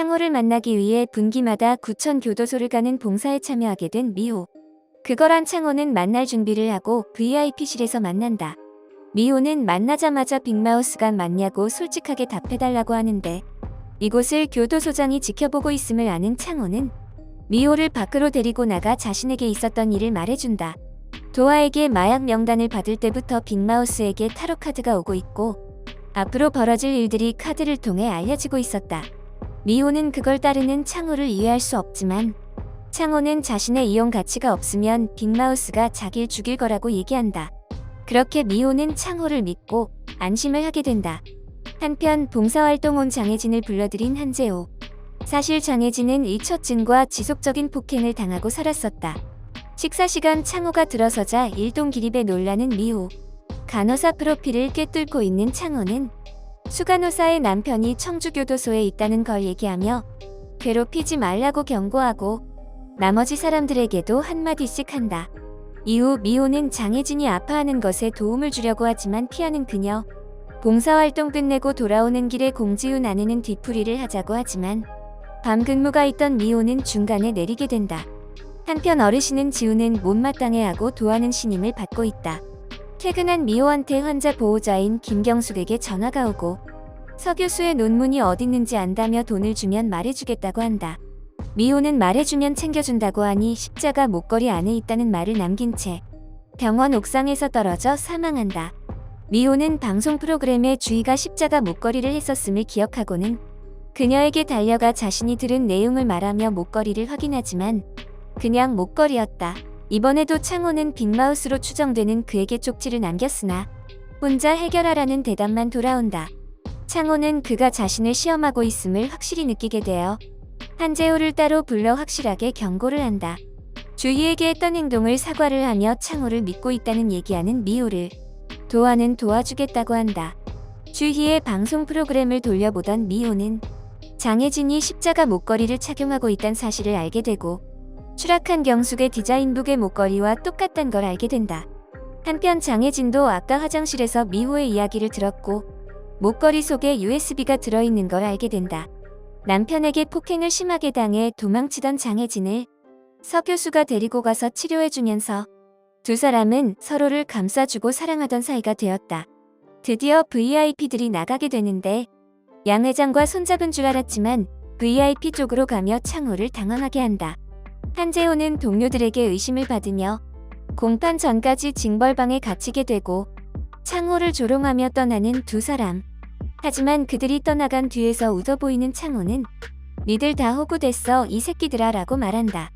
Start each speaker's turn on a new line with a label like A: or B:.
A: 창호를 만나기 위해 분기마다 구천 교도소를 가는 봉사에 참여하게 된 미호. 그거란 창호는 만날 준비를 하고 VIP실에서 만난다. 미호는 만나자마자 빅마우스가 맞냐고 솔직하게 답해달라고 하는데 이곳을 교도소장이 지켜보고 있음을 아는 창호는 미호를 밖으로 데리고 나가 자신에게 있었던 일을 말해준다. 도아에게 마약 명단을 받을 때부터 빅마우스에게 타로 카드가 오고 있고 앞으로 벌어질 일들이 카드를 통해 알려지고 있었다. 미호는 그걸 따르는 창호를 이해할 수 없지만 창호는 자신의 이용 가치가 없으면 빅마우스가 자기를 죽일 거라고 얘기한다. 그렇게 미호는 창호를 믿고 안심을 하게 된다. 한편 봉사활동 온 장혜진을 불러들인 한재호. 사실 장혜진은 이처진과 지속적인 폭행을 당하고 살았었다. 식사 시간 창호가 들어서자 일동 기립에 놀라는 미호. 간호사 프로필을 꿰뚫고 있는 창호는 수간호사의 남편이 청주교도소에 있다는 걸 얘기하며 괴롭히지 말라고 경고하고 나머지 사람들에게도 한마디씩 한다. 이후 미호는 장혜진이 아파하는 것에 도움을 주려고 하지만 피하는 그녀. 봉사활동 끝내고 돌아오는 길에 공지훈 아내는 뒤풀이를 하자고 하지만 밤 근무가 있던 미호는 중간에 내리게 된다. 한편 어르신은 지우는 못마땅해하고 도하는 신임을 받고 있다. 퇴근한 미호한테 환자 보호자인 김경숙에게 전화가 오고 서 교수의 논문이 어딨는지 안다며 돈을 주면 말해주겠다고 한다. 미호는 말해주면 챙겨준다고 하니 십자가 목걸이 안에 있다는 말을 남긴 채 병원 옥상에서 떨어져 사망한다. 미호는 방송 프로그램에 주희가 십자가 목걸이를 했었음을 기억하고는 그녀에게 달려가 자신이 들은 내용을 말하며 목걸이를 확인하지만 그냥 목걸이였다. 이번에도 창호는 빅마우스로 추정되는 그에게 쪽지를 남겼으나 혼자 해결하라는 대답만 돌아온다. 창호는 그가 자신을 시험하고 있음을 확실히 느끼게 되어 한재호를 따로 불러 확실하게 경고를 한다. 주희에게 했던 행동을 사과를 하며 창호를 믿고 있다는 얘기하는 미호를 도하는 도와주겠다고 한다. 주희의 방송 프로그램을 돌려보던 미호는 장혜진이 십자가 목걸이를 착용하고 있다는 사실을 알게 되고 추락한 경숙의 디자인북의 목걸이와 똑같단 걸 알게 된다. 한편 장혜진도 아까 화장실에서 미호의 이야기를 들었고 목걸이 속에 USB가 들어있는 걸 알게 된다. 남편에게 폭행을 심하게 당해 도망치던 장혜진을 서 교수가 데리고 가서 치료해주면서 두 사람은 서로를 감싸주고 사랑하던 사이가 되었다. 드디어 VIP들이 나가게 되는데 양 회장과 손잡은 줄 알았지만 VIP 쪽으로 가며 창호를 당황하게 한다. 한재호는 동료들에게 의심을 받으며 공판 전까지 징벌방에 갇히게 되고 창호를 조롱하며 떠나는 두 사람. 하지만 그들이 떠나간 뒤에서 웃어 보이는 창호는 니들 다 호구됐어 이 새끼들아 라고 말한다.